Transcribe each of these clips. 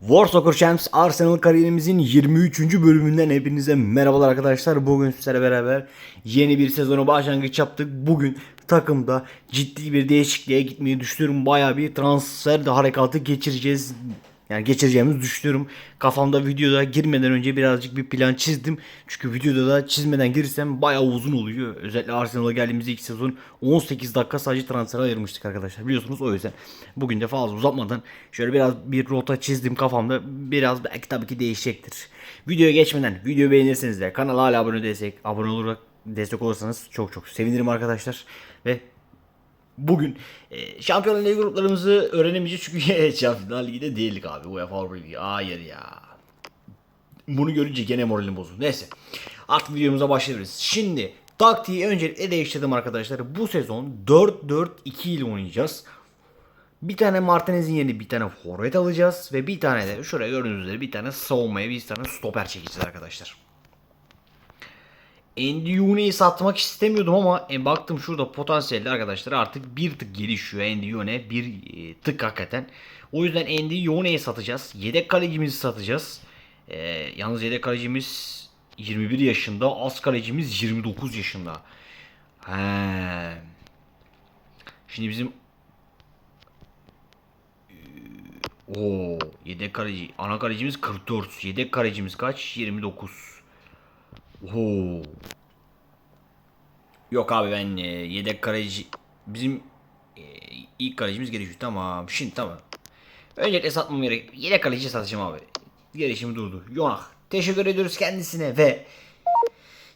War Soccer Champs Arsenal kariyerimizin 23. bölümünden hepinize merhabalar arkadaşlar. Bugün sizlerle beraber yeni bir sezona başlangıç yaptık. Bugün takımda ciddi bir değişikliğe gitmeyi düşünüyorum. Baya bir transfer de harekatı geçireceğiz. Yani geçireceğimizi düşünüyorum. Kafamda videoda girmeden önce birazcık bir plan çizdim. Çünkü videoda da çizmeden girsem bayağı uzun oluyor. Özellikle Arsenal'a geldiğimiz ilk sezon 18 dakika sadece transfere ayırmıştık arkadaşlar. Biliyorsunuz o yüzden bugün de fazla uzatmadan şöyle biraz bir rota çizdim kafamda. Biraz belki tabii ki değişecektir. Videoya geçmeden videoyu beğenirseniz de kanala hala abone değilsek abone olarak destek olursanız çok çok sevinirim arkadaşlar. Ve Bugün e, Şampiyonlar Ligi gruplarımızı öğrenemeyeceğiz çünkü Şampiyonlar Ligi'de değildik abi. UEFA Avrupa Ligi. Hayır ya. Bunu görünce gene moralim bozuldu. Neyse. Artık videomuza başlayabiliriz. Şimdi taktiği öncelikle değiştirdim arkadaşlar. Bu sezon 4-4-2 ile oynayacağız. Bir tane Martinez'in yerine bir tane forvet alacağız. Ve bir tane de şuraya gördüğünüz üzere bir tane savunmaya bir tane stoper çekeceğiz arkadaşlar. Endiyone'yi satmak istemiyordum ama e, baktım şurada potansiyelli arkadaşlar artık bir tık gelişiyor Endiyone bir e, tık hakikaten. O yüzden Endiyone'yi satacağız. Yedek kalecimizi satacağız. E, yalnız yedek kalecimiz 21 yaşında, az kalecimiz 29 yaşında. He. Şimdi bizim o yedek kaleci, ana kalecimiz 44, yedek kalecimiz kaç? 29. Oo. Yok abi ben e, yedek kaleci bizim e, ilk kalecimiz gelişiyor. Tamam. Şimdi tamam. Öncelikle satmam gerek. Yedek kaleci satacağım abi. Gelişimi durdu. Yonak. Teşekkür ediyoruz kendisine ve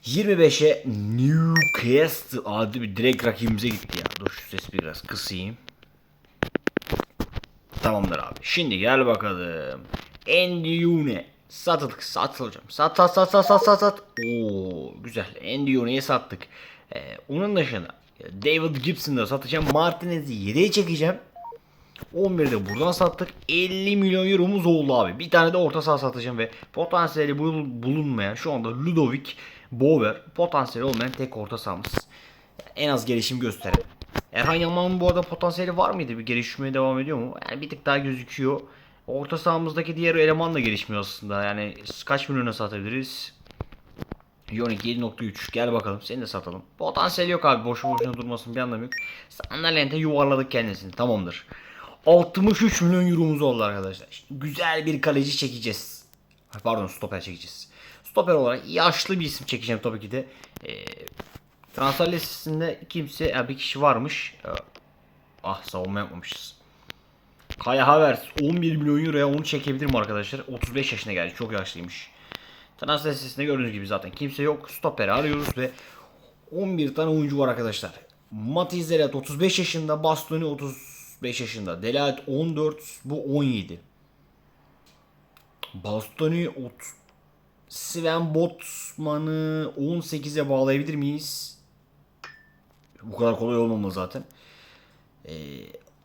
25'e Newcastle adlı bir direkt rakibimize gitti ya. Dur şu sesi biraz kısayım. Tamamdır abi. Şimdi gel bakalım. Endiyune. Satıldık. Satılacağım. Sat sat sat sat sat sat sat. Oo güzel. Endiune'yi sattık. Ee, onun dışında David Gibson'ı da satacağım. Martinez'i 7'ye çekeceğim. 11'de buradan sattık. 50 milyon euromuz oldu abi. Bir tane de orta saha satacağım ve potansiyeli bul- bulunmayan şu anda Ludovic Bower potansiyeli olmayan tek orta sahamız. En az gelişim gösteren. Erhan Yaman'ın bu arada potansiyeli var mıydı? Bir gelişmeye devam ediyor mu? Yani bir tık daha gözüküyor. Orta sahamızdaki diğer eleman da gelişmiyor aslında. Yani kaç milyona satabiliriz? Yonik 7.3 gel bakalım seni de satalım. Potansiyel yok abi boşu boşuna durmasın bir anlamı yok. Sandalente yuvarladık kendisini tamamdır. 63 milyon euromuz oldu arkadaşlar. Şimdi güzel bir kaleci çekeceğiz. Pardon stoper çekeceğiz. Stoper olarak yaşlı bir isim çekeceğim tabii ki de. Ee, transfer listesinde kimse ya bir kişi varmış. Ee, ah savunma yapmamışız. Kaya Havertz 11 milyon euroya onu çekebilirim arkadaşlar. 35 yaşına geldi. Çok yaşlıymış. Transfer listesinde gördüğünüz gibi zaten kimse yok. Stopper'i arıyoruz ve 11 tane oyuncu var arkadaşlar. Matiz Delat 35 yaşında, Bastoni 35 yaşında. Delat 14, bu 17. Bastoni 30. Sven Botman'ı 18'e bağlayabilir miyiz? Bu kadar kolay olmamalı zaten. Ee,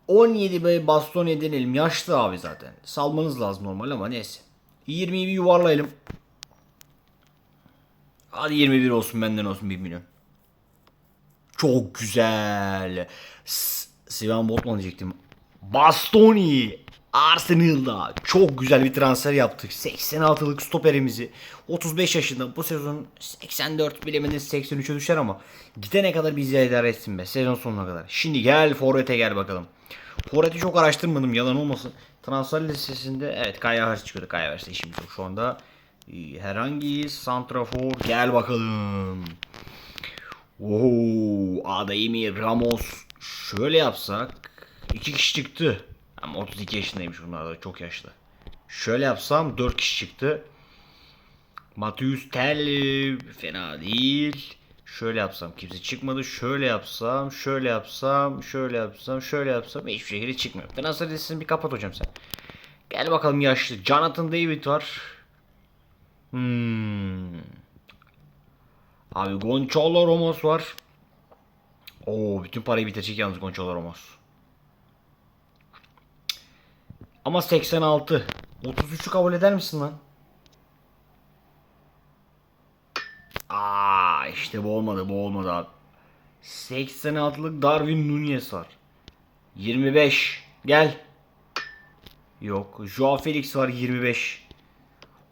17 be Bastoni denelim. Yaşlı abi zaten. Salmanız lazım normal ama neyse. 20'yi bir yuvarlayalım. Hadi 21 olsun benden olsun 1 milyon. Çok güzel. S- Sven Botman diyecektim. Bastoni. Arsenal'da çok güzel bir transfer yaptık. 86'lık stoperimizi 35 yaşında bu sezon 84 bilemediniz 83'e düşer ama gidene kadar bizi idare etsin be sezon sonuna kadar. Şimdi gel Forvet'e gel bakalım. Forvet'i çok araştırmadım yalan olmasın. Transfer listesinde evet Kaya Havertz çıkıyordu. Kaya Havertz'te işimiz yok şu anda. Herhangi santrafor gel bakalım. Oo, Adayemi Ramos şöyle yapsak iki kişi çıktı. Ama 32 yaşındaymış bunlar da çok yaşlı. Şöyle yapsam 4 kişi çıktı. Matius Tel fena değil. Şöyle yapsam kimse çıkmadı. Şöyle yapsam, şöyle yapsam, şöyle yapsam, şöyle yapsam hiçbir şekilde çıkmıyor. Transfer listesini bir kapat hocam sen. Gel bakalım yaşlı. Jonathan David var. Hmm. Abi Gonçalo Ramos var. Oo bütün parayı bitirecek yalnız Gonçalo Ramos. Ama 86. 33'ü kabul eder misin lan? Aa işte bu olmadı bu olmadı abi. 86'lık Darwin Nunez var. 25. Gel. Yok. Joao Felix var 25.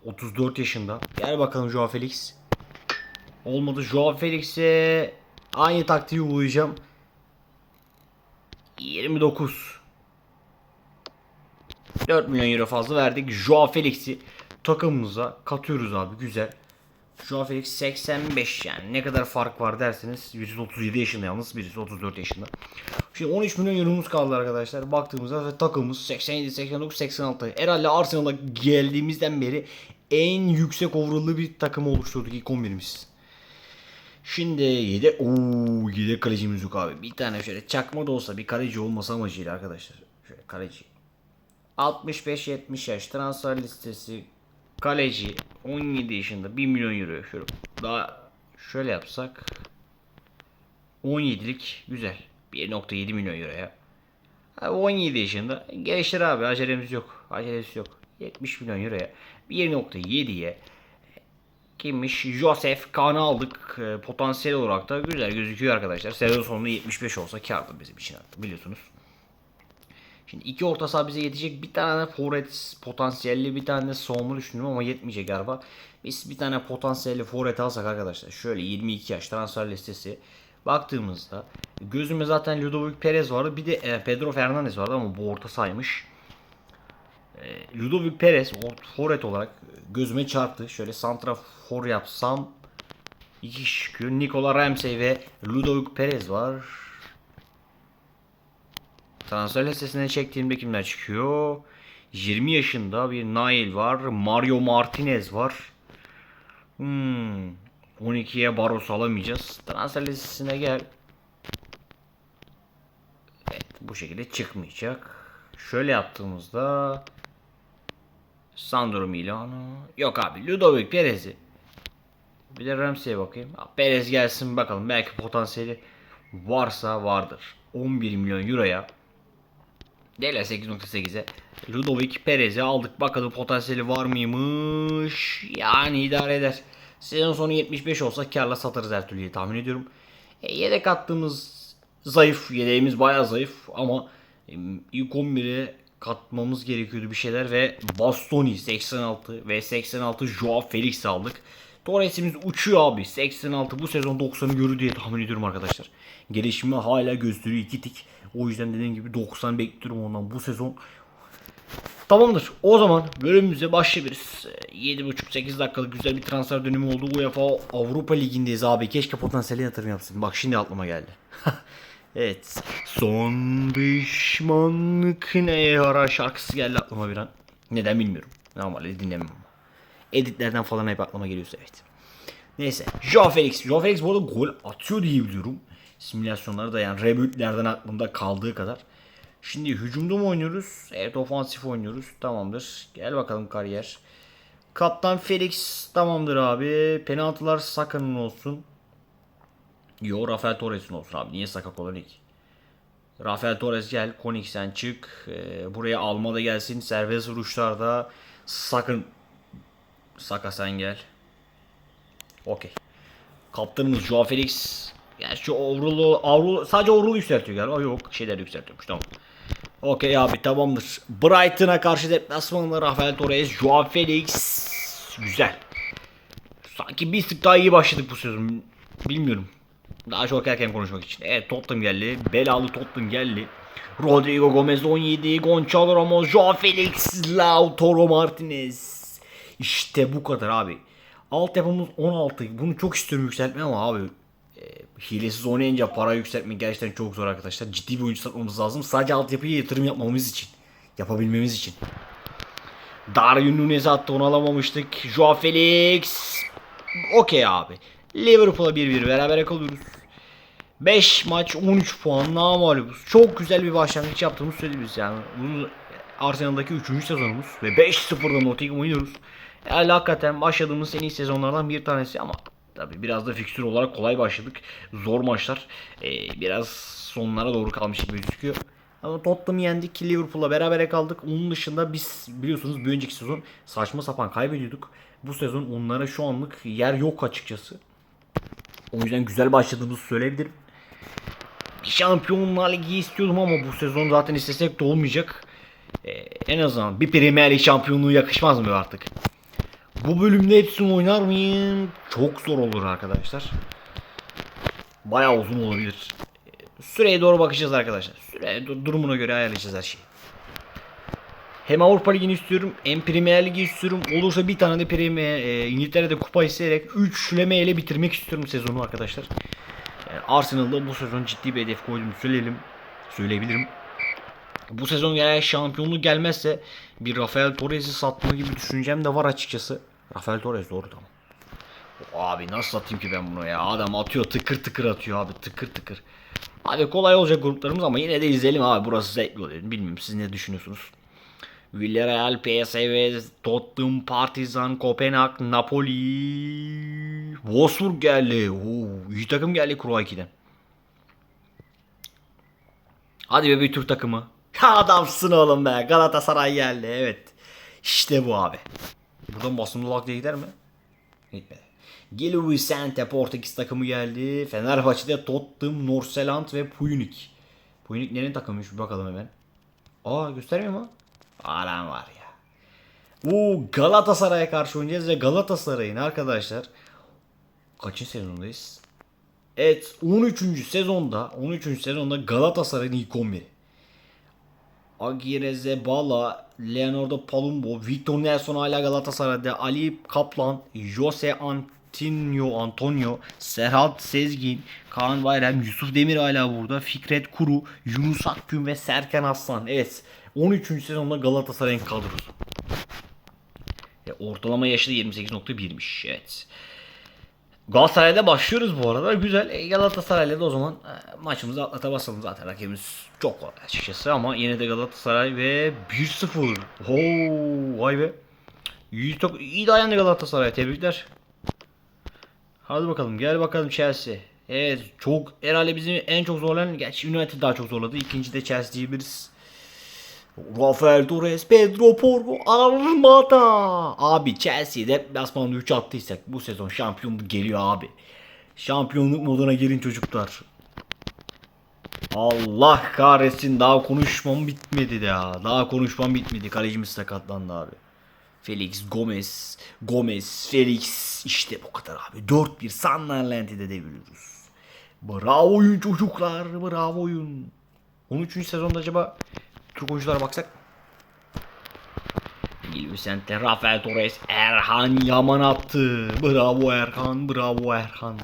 34 yaşında. Gel bakalım Joao Felix. Olmadı. Joao Felix'e aynı taktiği uygulayacağım. 29. 4 milyon euro fazla verdik. Joao Felix'i takımımıza katıyoruz abi. Güzel. Joao Felix 85 yani. Ne kadar fark var derseniz. Birisi 37 yaşında yalnız. Birisi 34 yaşında. Şimdi 13 milyon euromuz kaldı arkadaşlar. Baktığımızda takımımız 87, 89, 86. Herhalde Arsenal'a geldiğimizden beri en yüksek overall'lı bir takım oluşturduk ilk 11'imiz. Şimdi yedek ooo yedek kalecimiz yok abi. Bir tane şöyle çakma da olsa bir kaleci olmasa amacıyla arkadaşlar. Şöyle kaleci. 65-70 yaş. Transfer listesi kaleci 17 yaşında. 1 milyon euro şöyle daha şöyle yapsak 17'lik güzel. 1.7 milyon euroya Abi 17 yaşında. Geliştir abi acelemiz yok. Acelesi yok. 70 milyon euroya 1.7'ye kimmiş? Joseph Kaan'ı aldık. Ee, potansiyel olarak da güzel gözüküyor arkadaşlar. Sezon sonunda 75 olsa kârdır bizim için artık biliyorsunuz Şimdi iki orta saha bize yetecek. Bir tane forvet potansiyelli bir tane de savunma düşündüm ama yetmeyecek galiba. Biz bir tane potansiyelli forvet alsak arkadaşlar. Şöyle 22 yaş transfer listesi. Baktığımızda gözüme zaten Ludovic Perez vardı. Bir de e, Pedro Fernandez vardı ama bu orta saymış. E, Ludovic Perez or- forvet olarak gözüme çarptı. Şöyle santrafor yapsam iki kişi çıkıyor. Nikola Ramsey ve Ludovic Perez var. Transfer listesine çektiğimde kimler çıkıyor? 20 yaşında bir Nail var. Mario Martinez var. Hmm. 12'ye Barros alamayacağız. Transfer listesine gel. Evet bu şekilde çıkmayacak. Şöyle yaptığımızda Sandro Milano. Yok abi Ludovic Perez'i. Bir de Ramsey'e bakayım. Perez gelsin bakalım. Belki potansiyeli varsa vardır. 11 milyon euroya Değil 8.8'e. Ludovic Perez'i aldık. Bakalım potansiyeli var mıymış? Yani idare eder. Sezon sonu 75 olsa karla satarız her türlü tahmin ediyorum. E, yedek attığımız zayıf. Yedeğimiz bayağı zayıf ama ilk 11'e katmamız gerekiyordu bir şeyler ve Bastoni 86 ve 86 Joao Felix aldık. Torres'imiz uçuyor abi. 86 bu sezon 90'ı görür diye tahmin ediyorum arkadaşlar. Gelişimi hala gösteriyor iki tik. O yüzden dediğim gibi 90 bekliyorum ondan bu sezon. Tamamdır. O zaman bölümümüze başlayabiliriz. Ee, 7.5-8 dakikalık güzel bir transfer dönemi oldu. UEFA Avrupa Ligi'ndeyiz abi. Keşke potansiyeli yatırım yapsın. Bak şimdi aklıma geldi. evet. Son pişmanlık neye yarar şarkısı geldi aklıma bir an. Neden bilmiyorum. Normalde dinlemem ama. Editlerden falan hep aklıma geliyorsa evet. Neyse. Joao Felix. Joao Felix bu arada gol atıyor diye biliyorum. Simülasyonları da yani rebootlerden aklımda kaldığı kadar. Şimdi hücumda mı oynuyoruz? Evet ofansif oynuyoruz. Tamamdır. Gel bakalım kariyer. Kaptan Felix tamamdır abi. Penaltılar Saka'nın olsun. Yo Rafael Torres'in olsun abi. Niye Saka Kolonik? Rafael Torres gel. Konik sen çık. Ee, buraya Alma da gelsin. Serbest vuruşlarda sakın Saka sen gel. Okey. Kaptanımız Joao Felix. Şu overall'u, overall, sadece overall'u yükseltiyor galiba. Yok şeyler yükseltiyormuş tamam. Okey abi tamamdır. Brighton'a karşı deplasmanında Rafael Torres, Joao Felix. Güzel. Sanki bir sık daha iyi başladık bu sezon. Bilmiyorum. Daha çok erken konuşmak için. Evet Tottenham geldi. Belalı Tottenham geldi. Rodrigo Gomez 17, Gonçalo Ramos, Joao Felix, Lautaro Martinez. İşte bu kadar abi. Altyapımız 16. Bunu çok istiyorum yükseltme ama abi hilesiz oynayınca para yükseltmek gerçekten çok zor arkadaşlar. Ciddi bir oyuncu satmamız lazım. Sadece altyapıya yatırım yapmamız için. Yapabilmemiz için. Darwin Nunez'i attı onu alamamıştık. Joao Felix. Okey abi. Liverpool'a 1-1 beraber kalıyoruz. 5 maç 13 puan namalubuz. Çok güzel bir başlangıç yaptığımız söyleyebiliriz yani. Bu Arsenal'daki 3. sezonumuz ve 5-0'da Nottingham oynuyoruz. Yani hakikaten başladığımız en iyi sezonlardan bir tanesi ama tabi biraz da fikstür olarak kolay başladık. Zor maçlar. Ee, biraz sonlara doğru kalmış gibi gözüküyor. Ama Tottenham'ı yendik. Liverpool'la beraber kaldık. Onun dışında biz biliyorsunuz bir önceki sezon saçma sapan kaybediyorduk. Bu sezon onlara şu anlık yer yok açıkçası. O yüzden güzel başladığımızı söyleyebilirim. Şampiyonlar Ligi istiyordum ama bu sezon zaten istesek de olmayacak. Ee, en azından bir Premier Lig şampiyonluğu yakışmaz mı artık? Bu bölümde hepsini oynar mıyım? Çok zor olur arkadaşlar. Bayağı uzun olabilir. Süreye doğru bakacağız arkadaşlar. Süre dur- durumuna göre ayarlayacağız her şeyi. Hem Avrupa Ligi'ni istiyorum hem Premier Ligi istiyorum. Olursa bir tane de Premier e, İngiltere'de kupa isteyerek 3 ile bitirmek istiyorum sezonu arkadaşlar. Yani Arsenal'da bu sezon ciddi bir hedef koydum söyleyelim. Söyleyebilirim. Bu sezon eğer şampiyonluk gelmezse bir Rafael Torres'i satma gibi düşüncem de var açıkçası. Rafael Torres doğru tamam. Abi nasıl atayım ki ben bunu ya? Adam atıyor tıkır tıkır atıyor abi tıkır tıkır. Hadi kolay olacak gruplarımız ama yine de izleyelim abi. Burası zevkli oluyor. Bilmiyorum siz ne düşünüyorsunuz? Villarreal, PSV, Tottenham, Partizan, Kopenhag, Napoli, Wolfsburg geldi. Oo, iyi takım geldi Kura 2'den. Hadi be bir Türk takımı. Adamsın oğlum be. Galatasaray geldi evet. İşte bu abi. Buradan basımlı lak diye gider mi? Gitmedi. Gelo Vicente Portekiz takımı geldi. Fenerbahçe'de Tottenham, Norseland ve Puyunik. Puyunik nerenin takımıymış bir bakalım hemen. Aa göstermiyor mu? Alan var ya. Oo Galatasaray'a karşı oynayacağız ve Galatasaray'ın arkadaşlar kaçıncı sezondayız? Evet 13. sezonda 13. sezonda Galatasaray'ın ilk 11'i. Aguirre Zebala, Leonardo Palumbo, Victor Nelson hala Galatasaray'da, Ali Kaplan, Jose Antonio, Antonio, Serhat Sezgin, Kaan Bayram, Yusuf Demir hala burada, Fikret Kuru, Yunus Akgün ve Serkan Aslan. Evet 13. sezonda Galatasaray'ın kadrosu. E, ortalama yaşı da 28.1'miş. Evet. Galatasaray'da başlıyoruz bu arada. Güzel. E, Galatasaray'la da o zaman e, maçımızı atlata basalım zaten. Rakibimiz çok kolay açıkçası ama yine de Galatasaray ve 1-0. Oo, vay be. İyi, çok, iyi dayandı Galatasaray. Tebrikler. Hadi bakalım. Gel bakalım Chelsea. Evet çok herhalde bizi en çok zorlayan gerçi United daha çok zorladı. İkinci de Chelsea diyebiliriz. Rafael Torres, Pedro Porro, Armada. Abi Chelsea'de deplasmanda 3 attıysak bu sezon şampiyonluk geliyor abi. Şampiyonluk moduna girin çocuklar. Allah kahretsin daha konuşmam bitmedi ya. Daha konuşmam bitmedi. Kalecimiz sakatlandı abi. Felix Gomez, Gomez, Felix işte bu kadar abi. 4-1 Sunderland'i de deviriyoruz. Bravo oyun çocuklar, bravo oyun. 13. sezonda acaba Türk oyunculara baksak. Gil Rafael Torres, Erhan Yaman attı. Bravo Erhan, bravo Erhan.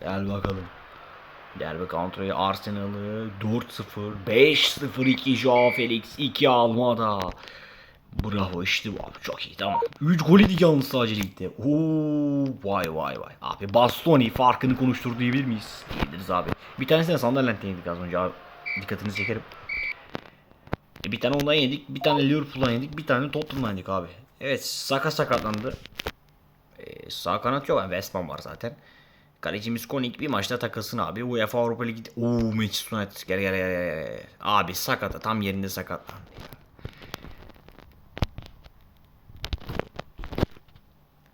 Gel bakalım. Gel be kontrolü Arsenal'ı 4-0, 5-0 2 Joao Felix, 2 Almada. Bravo işte bu abi çok iyi tamam. 3 gol yedik yalnız sadece ligde. Oo vay vay vay. Abi Bastoni farkını konuştur diyebilir miyiz? Diyebiliriz abi. Bir tanesine Sunderland'den yedik az önce abi. Dikkatinizi çekerim. E, bir tane ondan yedik, bir tane Liverpool'dan yedik, bir tane Tottenham'dan yedik abi. Evet Saka sakatlandı. E, sağ kanat yok yani West Ham var zaten. Kalecimiz Konik bir maçta takılsın abi. UEFA Avrupa Ligi... Ooo Manchester United gel gel gel gel. Abi sakata tam yerinde sakatlandı.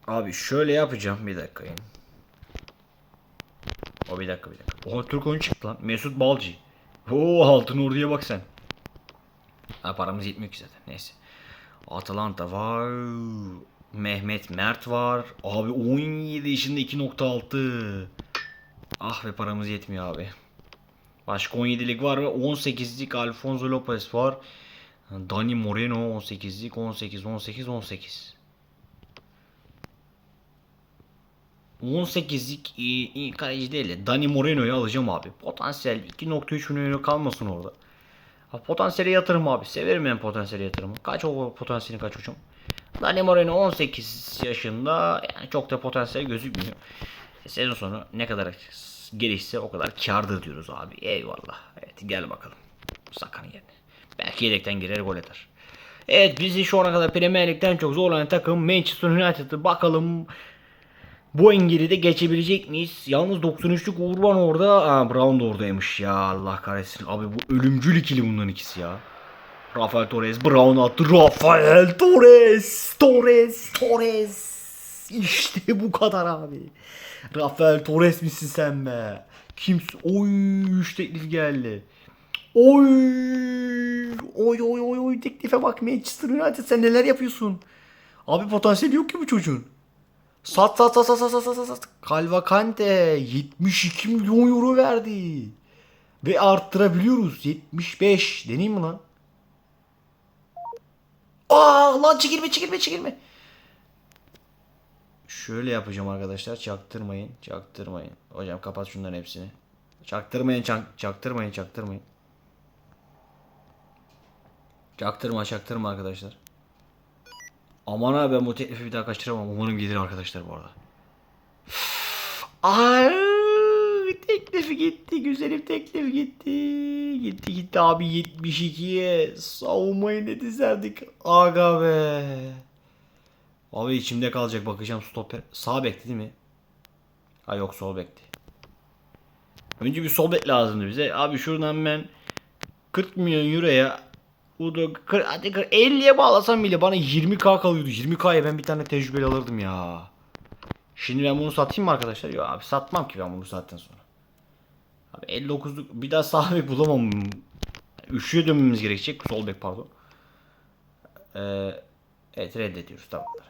Abi şöyle yapacağım bir dakika. O bir dakika bir dakika. Oha Türk oyun çıktı lan. Mesut Balci. Oo altın orduya bak sen. Ha paramız yetmiyor ki zaten. Neyse. Atalanta var. Mehmet Mert var. Abi 17 yaşında 2.6. Ah be paramız yetmiyor abi. Başka 17'lik var ve 18'lik Alfonso Lopez var. Dani Moreno 18'lik 18 18 18. 18'lik iyi, iyi kaleci değil de Dani Moreno'yu alacağım abi. Potansiyel 2.3 milyon kalmasın orada. Potansiyele yatırım abi. Severim ben potansiyele yatırımı. Kaç o potansiyelin kaç hocam? Dani Moreno 18 yaşında yani çok da potansiyel gözükmüyor. E, sezon sonu ne kadar gelişse o kadar kardır diyoruz abi. Eyvallah. Evet gel bakalım. Sakan yerine. Belki yedekten girer gol atar. Evet bizi şu ana kadar Premier Lig'den çok zorlayan takım Manchester United'ı bakalım bu engeli de geçebilecek miyiz? Yalnız 93'lük Urban orada. Aa, Brown da oradaymış ya. Allah kahretsin. Abi bu ölümcül ikili bunların ikisi ya. Rafael Torres Brown attı. Rafael Torres. Torres. Torres. İşte bu kadar abi. Rafael Torres misin sen be? Kimsin? Oy 3 teklif geldi. Oy! Oy oy oy oy teklife bak Manchester United sen neler yapıyorsun? Abi potansiyeli yok ki bu çocuğun. Sat sat sat sat sat sat sat sat. Calvacante 72 milyon euro verdi. Ve arttırabiliyoruz. 75. Deneyeyim mi lan? Aa lan çekilme çekilme çekilme. Şöyle yapacağım arkadaşlar. Çaktırmayın. Çaktırmayın. Hocam kapat şunların hepsini. Çaktırmayın çak, çaktırmayın çaktırmayın. Çaktırma çaktırma arkadaşlar. Aman abi ben bu teklifi bir daha kaçıramam. Umarım gelir arkadaşlar bu arada. Ay, teklifi gitti. Güzelim teklif gitti. Gitti gitti abi 72'ye. Savunmayı ne dizerdik. Aga be. Abi içimde kalacak bakacağım stoper. Sağ bekti değil mi? Ha yok sol bekti. Önce bir sol bek lazımdı bize. Abi şuradan ben 40 milyon euroya Udo 40, hadi 40, 50'ye bağlasam bile bana 20k kalıyordu. 20k'ya ben bir tane tecrübeli alırdım ya. Şimdi ben bunu satayım mı arkadaşlar? Yok abi satmam ki ben bunu saatten sonra. Abi 59'luk bir daha sağ bek bulamam. Üçlüye dönmemiz gerekecek. Sol bek pardon. Ee, evet reddediyoruz tamamdır.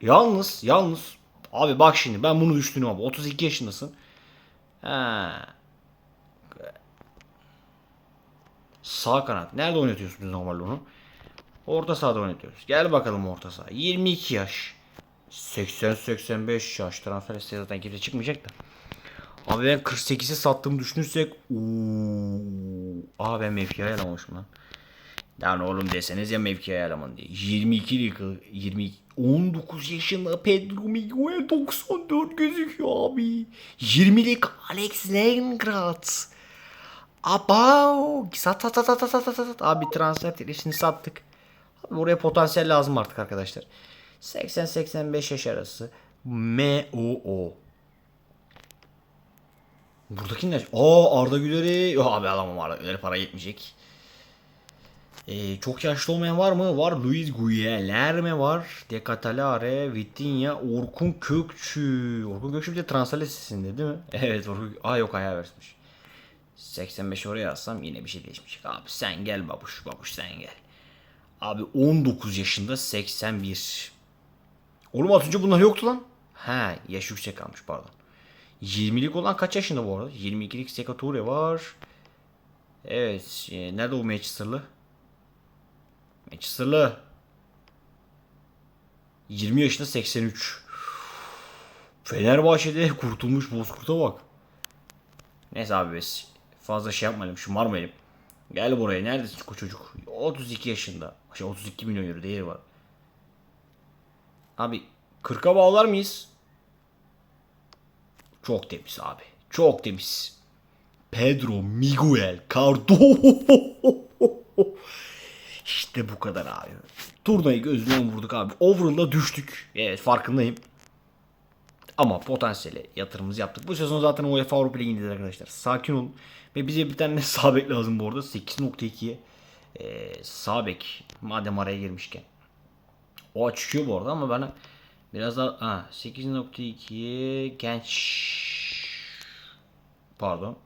Yalnız yalnız abi bak şimdi ben bunu düşündüm abi 32 yaşındasın. Ha. Sağ kanat. Nerede oynatıyorsunuz normal onu? Orta sahada oynatıyoruz. Gel bakalım orta saha. 22 yaş. 80-85 yaş. Transfer listeye zaten kimse çıkmayacak da. Abi ben 48'i sattığımı düşünürsek ooo. Aa ben mevki ayarlamamışım lan. Lan oğlum deseniz ya mevki ayarlaman diye. 22 lik 20 19 yaşında Pedro Miguel 94 gözüküyor abi. 20'lik Alex Lengrad. Abav. Sat sat sat sat sat sat sat. Abi transfer teklifini sattık. Abi oraya potansiyel lazım artık arkadaşlar. 80-85 yaş arası. M-O-O. Buradaki ne? Aa Arda Güler'i. Yok abi alamam Arda Güler'e para yetmeyecek. Ee, çok yaşlı olmayan var mı? Var. Luis Guillerme var. De Catalare, Vitinha, Orkun Kökçü. Orkun Kökçü bir de transfer listesinde değil mi? Evet Orkun. Aa yok ayağı versmiş. 85 oraya alsam yine bir şey değişmeyecek. Abi sen gel babuş babuş sen gel. Abi 19 yaşında 81. Oğlum az önce bunlar yoktu lan. Ha yaş yüksek kalmış pardon. 20'lik olan kaç yaşında bu arada? 22'lik Seka Toure var. Evet. e, nerede o Manchester'lı? Manchester'lı. 20 yaşında 83. Fenerbahçe'de kurtulmuş Bozkurt'a bak. Neyse abi biz fazla şey yapmayalım şımarmayalım. Gel buraya neredesin bu çocuk? 32 yaşında. Şey 32 milyon euro değeri var. Abi 40'a bağlar mıyız? Çok temiz abi. Çok temiz. Pedro Miguel Cardoso. İşte bu kadar abi. Turnayı gözünden vurduk abi. Overall'da düştük. Evet farkındayım. Ama potansiyeli yatırımımızı yaptık. Bu sezon zaten UEFA Avrupa Ligi'ndeyiz arkadaşlar. Sakin olun. Ve bize bir tane sağ bek lazım bu arada. 8.2'ye ee, sağ bek. Madem araya girmişken. O çıkıyor bu arada ama bana biraz daha ha, 8.2'ye genç pardon.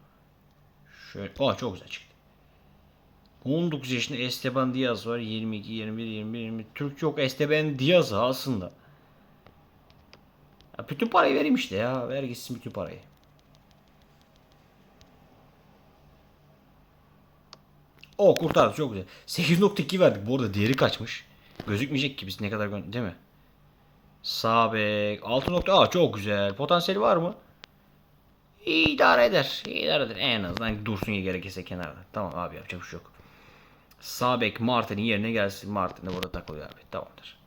Şöyle. Aa çok güzel çıktı. 19 yaşında Esteban Diaz var. 22, 21, 21, 20. Türk yok. Esteban Diaz aslında. Bütün parayı vereyim işte ya. Ver gitsin bütün parayı. O kurtardı çok güzel. 8.2 verdik. Bu arada değeri kaçmış. Gözükmeyecek ki biz ne kadar değil mi? Sağ bek. 6 nokta. Aa çok güzel. Potansiyeli var mı? İyi idare eder. İyi eder. En azından dursun ya gerekirse kenarda. Tamam abi yapacak bir şey yok. Sağ bek Martin'in yerine gelsin. Martin de burada takılıyor abi. Tamamdır.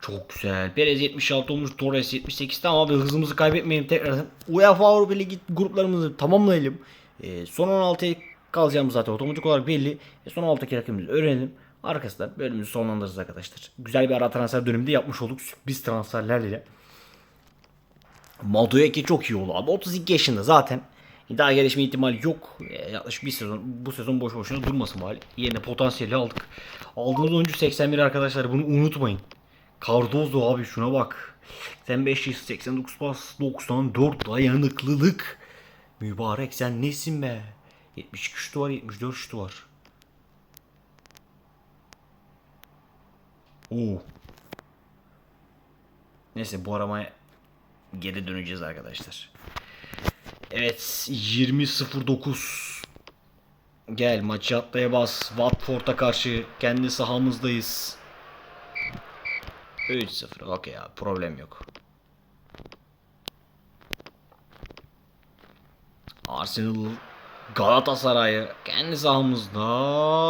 Çok güzel. Perez 76 olmuş. Torres 78. Tamam abi hızımızı kaybetmeyelim tekrardan. UEFA Avrupa Ligi gruplarımızı tamamlayalım. Ee, son 16'ya kalacağımız zaten otomatik olarak belli. E, son 16'daki rakibimizi öğrenelim. Arkasından bölümümüzü sonlandırırız arkadaşlar. Güzel bir ara transfer döneminde yapmış olduk. Sürpriz transferlerle. Madueke çok iyi oldu abi. 32 yaşında zaten. Daha gelişme ihtimali yok. E, yaklaşık bir sezon bu sezon boş boşuna durmasın bari. Yerine potansiyeli aldık. Aldığımız oyuncu 81 arkadaşlar bunu unutmayın. Cardozo abi şuna bak. 85 yaş 89 pas 94 dayanıklılık. Mübarek sen nesin be? 72 şutu var 74 şutu var. Oo. Neyse bu aramaya geri döneceğiz arkadaşlar. Evet 20.09 Gel maçı atlaya bas. Watford'a karşı kendi sahamızdayız. 3-0 okey abi problem yok. Arsenal Galatasaray'ı kendi sahamızda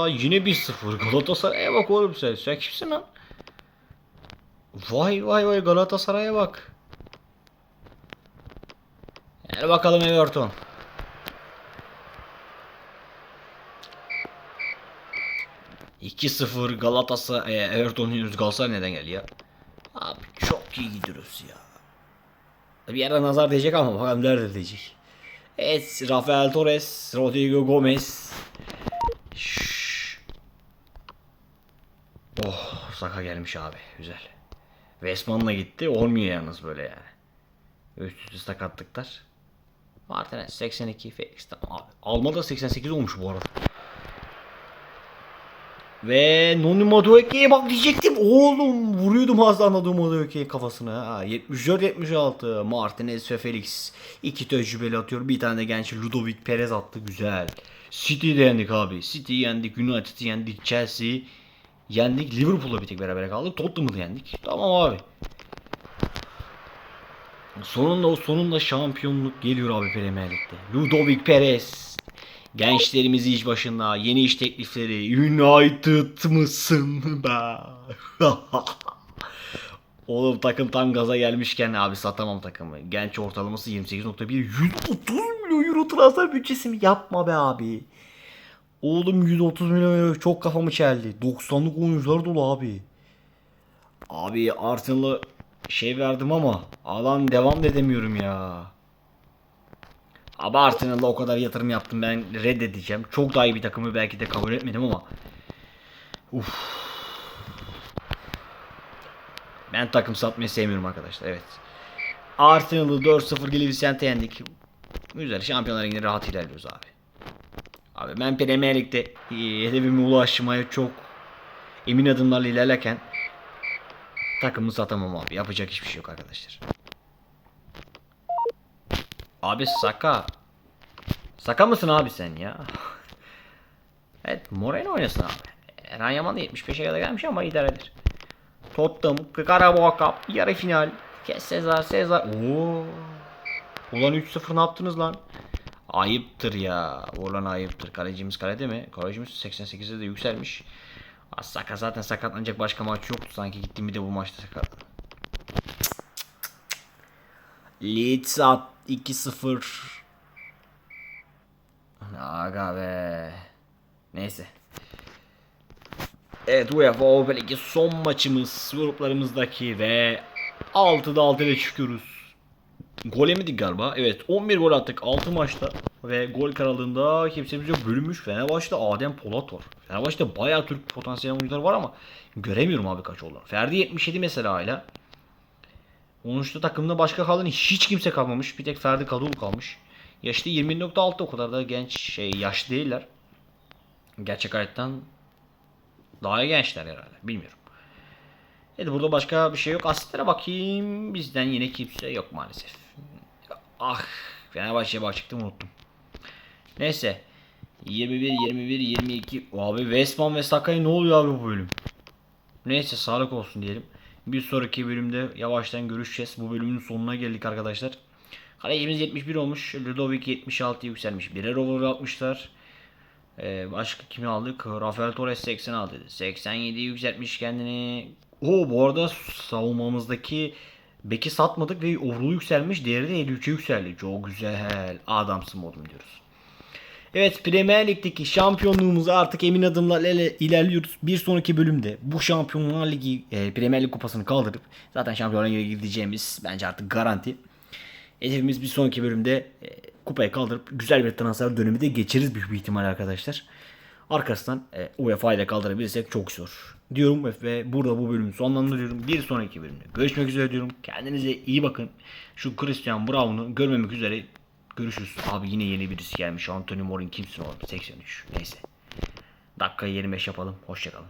yine 1-0 Galatasaray'a bak oğlum sen. Sen kimsin lan? Vay vay vay Galatasaray'a bak. Gel bakalım Everton. İki 0 Galatasaray, e, Everton henüz Galatasaray neden geldi ya? Abi çok iyi gidiyoruz ya. Bir yere nazar diyecek ama bakalım nerede diyecek. Evet, Rafael Torres, Rodrigo Gomez. Şşş. Oh, Saka gelmiş abi. Güzel. Westman'la gitti. Olmuyor yalnız böyle yani. Üst üste sakatlıklar. Martinez 82, Felix tamam abi. Almada 88 olmuş bu arada. Ve Noni Madueke'ye bak diyecektim. Oğlum vuruyordum az Noni Madueke'ye kafasına. Ha, 74-76 Martinez ve Felix. iki tecrübeli atıyor. Bir tane de genç Ludovic Perez attı. Güzel. City'yi de yendik abi. City'yi yendik. United'i yendik. Chelsea yendik. Liverpool'la bir tek beraber kaldık. Tottenham'ı yendik. Tamam abi. Sonunda o sonunda şampiyonluk geliyor abi Premier Lig'de. Ludovic Perez. Gençlerimiz iş başında. Yeni iş teklifleri. United mısın be? Oğlum takım tam gaza gelmişken abi satamam takımı. Genç ortalaması 28.1. 130 milyon euro transfer bütçesi mi? Yapma be abi. Oğlum 130 milyon euro çok kafamı çeldi. 90'lık oyuncular dolu abi. Abi Arsenal'a şey verdim ama alan devam da edemiyorum ya. Abi Arsenal'da o kadar yatırım yaptım ben reddedeceğim. Çok daha iyi bir takımı belki de kabul etmedim ama. Uf. Ben takım satmayı sevmiyorum arkadaşlar evet. Arsenal'ı 4-0 gelip Vicente yendik. Güzel Şampiyonlar Ligi'nde rahat ilerliyoruz abi. Abi ben Premier Lig'de e, hedefime ulaşmaya çok emin adımlarla ilerlerken takımı satamam abi. Yapacak hiçbir şey yok arkadaşlar. Abi Saka. Saka mısın abi sen ya? evet Moreno oynasın abi. Eren Yaman da 75'e kadar gelmiş ama eder. Tottenham, Karabağ Cup, yarı final. Kes Sezar, Sezar. Oo. Ulan 3-0 ne yaptınız lan? Ayıptır ya. Ulan ayıptır. Kalecimiz kalede mi? Kalecimiz 88'de de yükselmiş. Saka zaten sakatlanacak başka maç yoktu. Sanki gittim bir de bu maçta sakatlandı. Leeds at 2-0. Aga be. Neyse. Evet UEFA Avrupa Ligi son maçımız gruplarımızdaki ve 6'da 6 ile çıkıyoruz. Gol yemedik galiba. Evet 11 gol attık 6 maçta ve gol kralında kimsemiz yok bölünmüş. Fenerbahçe'de Adem Polat var. Fenerbahçe'de bayağı Türk potansiyel oyuncular var ama göremiyorum abi kaç oldu. Ferdi 77 mesela hala. 13'te takımda başka kalan hiç kimse kalmamış. Bir tek Ferdi Kadul kalmış. Yaşı da 20.6 o kadar da genç şey yaş değiller. Gerçek hayattan daha gençler herhalde. Bilmiyorum. Evet burada başka bir şey yok. Asistlere bakayım. Bizden yine kimse yok maalesef. Ah Fenerbahçe'ye bakacaktım unuttum. Neyse. 21, 21, 22. Abi Westman ve Sakai ne oluyor abi bu bölüm? Neyse sağlık olsun diyelim. Bir sonraki bölümde yavaştan görüşeceğiz. Bu bölümün sonuna geldik arkadaşlar. Kalecimiz 71 olmuş. Ludovic 76 yükselmiş. Birer over atmışlar. Ee, başka kimi aldık? Rafael Torres 86 dedi. 87 yükseltmiş kendini. O bu arada savunmamızdaki beki satmadık ve overall yükselmiş. Değeri de 53'e yükseldi. Çok güzel. Adamsın modum diyoruz. Evet Premier Lig'deki şampiyonluğumuzu artık emin adımlarla ile- ilerliyoruz. Bir sonraki bölümde bu Şampiyonlar Ligi e, Premier Lig kupasını kaldırıp zaten Şampiyonlar Ligi'ne gideceğimiz bence artık garanti. Hedefimiz bir sonraki bölümde e, kupayı kaldırıp güzel bir transfer dönemi de geçeriz büyük bir ihtimal arkadaşlar. Arkasından e, UEFA ile kaldırabilirsek çok zor. Diyorum ve burada bu bölümü sonlandırıyorum. Bir sonraki bölümde görüşmek üzere diyorum. Kendinize iyi bakın. Şu Christian Brown'u görmemek üzere görüşürüz. Abi yine yeni birisi gelmiş. Anthony Morin kimsin oğlum? 83. Neyse. Dakika 25 yapalım. Hoşçakalın.